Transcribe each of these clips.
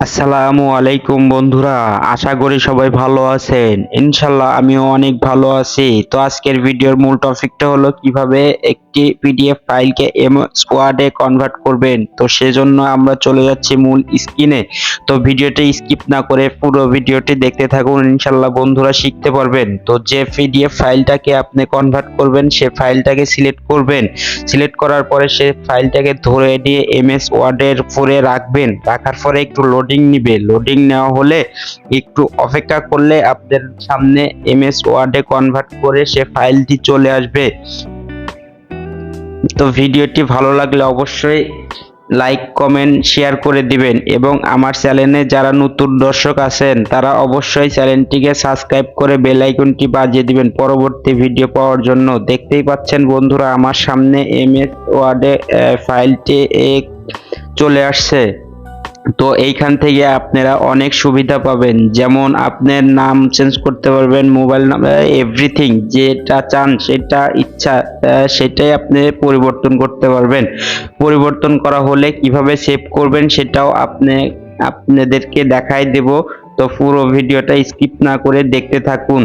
আসসালামু আলাইকুম বন্ধুরা, আশা করি সবাই ভালো আছেন। ইনশাল্লাহ আমিও অনেক ভালো আছি। তো আজকের ভিডিওর মূল টপিকটা হলো কীভাবে একটি পিডিএফ ফাইলকে এমএস ওয়ার্ডে কনভার্ট করবেন। তো সেজন্য আমরা চলে যাচ্ছি মূল স্ক্রিনে তো ভিডিওটি স্কিপ না করে পুরো ভিডিওটি দেখতে থাকুন, ইনশাল্লাহ বন্ধুরা শিখতে পারবেন। তো যে পিডিএফ ফাইলটাকে আপনি কনভার্ট করবেন, সে ফাইলটাকে সিলেক্ট করবেন। সিলেক্ট করার পরে সে ফাইলটাকে ধরে দিয়ে এমএস ওয়ার্ডের উপরে রাখবেন। রাখার পরে একটু লোডিং নিবে। লোডিং নেওয়া হলে একটু অপেক্ষা করলে আপনাদের সামনে এমএস ওয়ার্ডে কনভার্ট করে সে ফাইলটি চলে আসবে। তো ভিডিওটি ভালো লাগলে অবশ্যই লাইক কমেন্ট শেয়ার করে দিবেন এবং আমার চ্যানেলে যারা নতুন দর্শক আছেন, তারা অবশ্যই চ্যানেলটিকে সাবস্ক্রাইব করে বেল বাজিয়ে দিবেন পরবর্তী ভিডিও পাওয়ার জন্য। দেখতেই পাচ্ছেন বন্ধুরা, আমার সামনে এমএস ওয়ার্ডে ফাইলটি চলে আসছে। তো এইখান থেকে আপনারা অনেক সুবিধা পাবেন। যেমন আপনার নাম চেঞ্জ করতে পারবেন মোবাইল এভরিথিং যেটা চান, সেটা ইচ্ছা সেটাই আপনি পরিবর্তন করতে পারবেন। পরিবর্তন করা হলে কীভাবে সেভ করবেন সেটাও আপনি, আপনাদেরকে দেখাই দেব। তো পুরো ভিডিওটা স্কিপ না করে দেখতে থাকুন।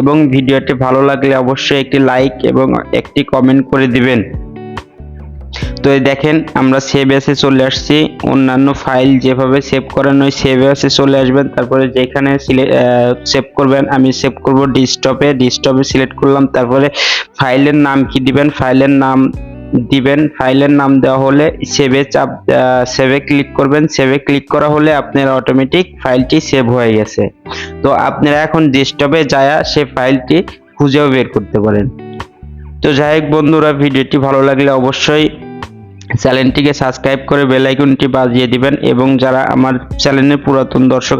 এবং ভিডিওটি ভালো লাগলে অবশ্যই একটি লাইক এবং একটি কমেন্ট করে দিবেন। তো দেখেন, আমরা সেভ এসে চলে আসছি। অন্যান্য ফাইল যেভাবে সেভ করেন, ওই সেভ এসে চলে আসবেন। তারপরে যেখানে সেভ করবেন, আমি সেভ করব ডেস্কটপে ডেস্কটপে সিলেক্ট করলাম, তারপরে ফাইলের নাম কি দিবেন? ফাইলের নাম দিবেন। ফাইলের নাম দেওয়া হলে সেভে চাপ সেভে ক্লিক করবেন। সেভে ক্লিক করা হলে আপনার অটোমেটিক ফাইলটি সেভ হয়ে গেছে। তো আপনারা এখন ডেস্কটপে যায় সে ফাইলটি খুঁজেও বের করতে পারেন। তো যাই হোক বন্ধুরা, ভিডিওটি ভালো লাগলে অবশ্যই চ্যানেলটিকে সাবস্ক্রাইব করে বেল আইকনটি বাজিয়ে দিবেন এবং যারা আমার চ্যানেলের পুরাতন দর্শক